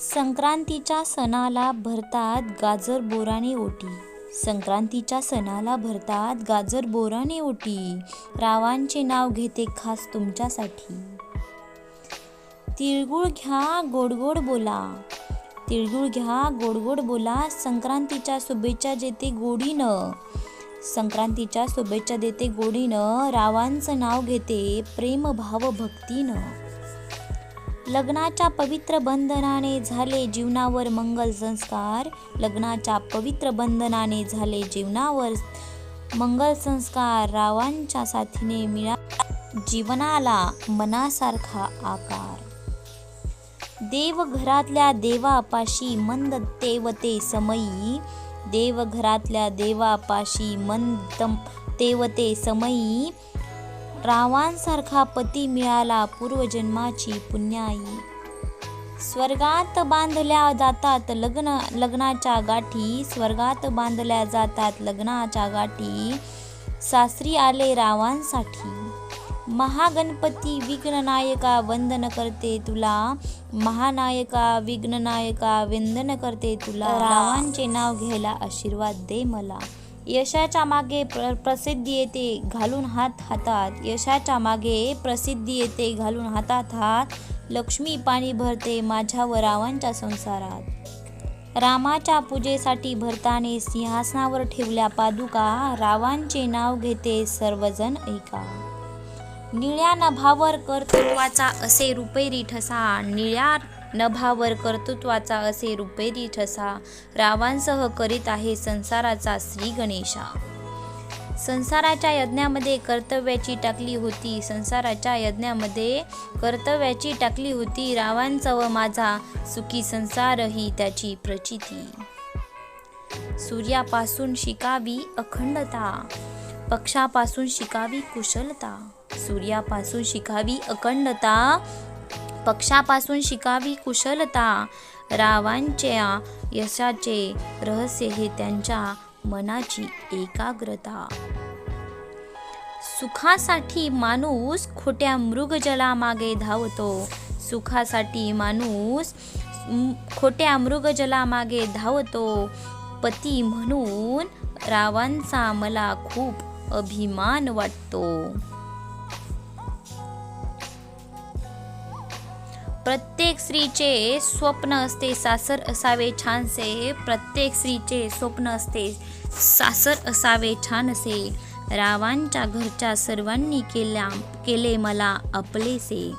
संक्रांतीच्या सणाला भरतात गाजर बोराने ओटी. संक्रांतीच्या सणाला भरतात गाजर बोराने ओटी. रावांचे नाव घेते खास तुमच्यासाठी. तिळगुळ घ्या गोडगोड बोला. तिळगुळ घ्या गोडगोड बोला. संक्रांतीच्या शुभेच्छा देते गोडीनं. संक्रांतीच्या शुभेच्छा देते गोडीनं. रावांचं नाव घेते प्रेम भाव भक्तीनं. लग्नाच्या पवित्र बंधनाने झाले जीवनावर मंगल संस्कार. लग्नाच्या पवित्र बंधनाने झाले जीवनावर मंगल संस्कार. रावांच्या साथीने मिळा जीवनाला मनासारखा आकार. देवघरातल्या देवापाशी मंद तेवते समयी. देवघरातल्या देवापाशी मंद तेवते समयी. रावांसारखा पती मिळाला पूर्वजन्माची पुण्याई. स्वर्गात बांधल्या जातात लग्न लग्नाच्या गाठी स्वर्गात बांधल्या जातात लग्नाच्या गाठी सासरी आले रावांसाठी. महागणपती विघ्ननायका वंदन करते तुला महानायका विघ्ननायका वंदन करते तुला. रावांचे नाव घ्यायला आशीर्वाद दे मला. यशाच्या मागे प्र प्रसिद्धी येते घालून हात हातात. यशाच्या मागे प्रसिद्धी येते घालून हातात हात. लक्ष्मी पाणी भरते माझ्यावर रावांच्या संसारात. रामाच्या पूजेसाठी भरताने सिंहासनावर ठेवल्या पादुका रावांचे नाव घेते सर्वजण ऐका निळ्या नभावर कर्तृत्वाचा असे रुपेरी ठसा निळ्या नभावर कर्तृत्वाचा असे रुपेरी ठसा रावांसह करीत आहे संसाराचा श्री गणेशा. संसाराच्या यज्ञामध्ये कर्तव्याची टाकली होती. संसाराच्या यज्ञामध्ये कर्तव्याची टाकली होती. रावांचा व माझा सुखी संसार ही त्याची प्रचिती. सूर्यापासून शिकावी अखंडता. पक्षापासून शिकावी कुशलता. सूर्यापासून शिकावी अखंडता. पक्षापासून शिकावी कुशलता रावांच्या यशाचे रहस्य हे त्यांच्या मनाची एकाग्रता. सुखासाठी माणूस खोट्या मृगजलामागे धावतो. सुखासाठी माणूस खोट्या खोट्या मृगजलामागे धावतो. पती म्हणून रावांचा मला खूप अभिमान वाटतो. प्रत्येक स्त्रीचे स्वप्न असते सासर असावे छानसे. प्रत्येक स्त्रीचे स्वप्न असते सासर असावे छानसे. रावांच्या घरच्या सर्वांनी केल्या केले मला आपलेसे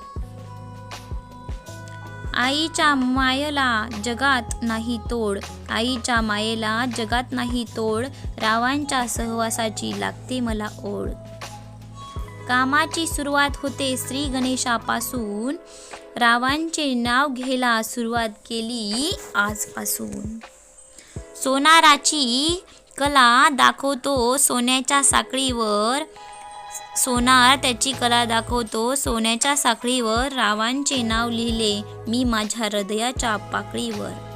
आईच्या मायेला जगात नाही तोड आईच्या मायेला जगात नाही तोड रावांच्या सहवासाची लागते मला ओढ. कामाची सुरुवात होते श्री गणेशापासून. रावांचे नाव घ्यायला सुरुवात केली आजपासून. सोनाराची कला दाखवतो सोन्याच्या साखळीवर. सोनार त्याची कला दाखवतो सोन्याच्या साखळीवर. रावांचे नाव लिहिले मी माझ्या हृदयाच्या पाकळीवर.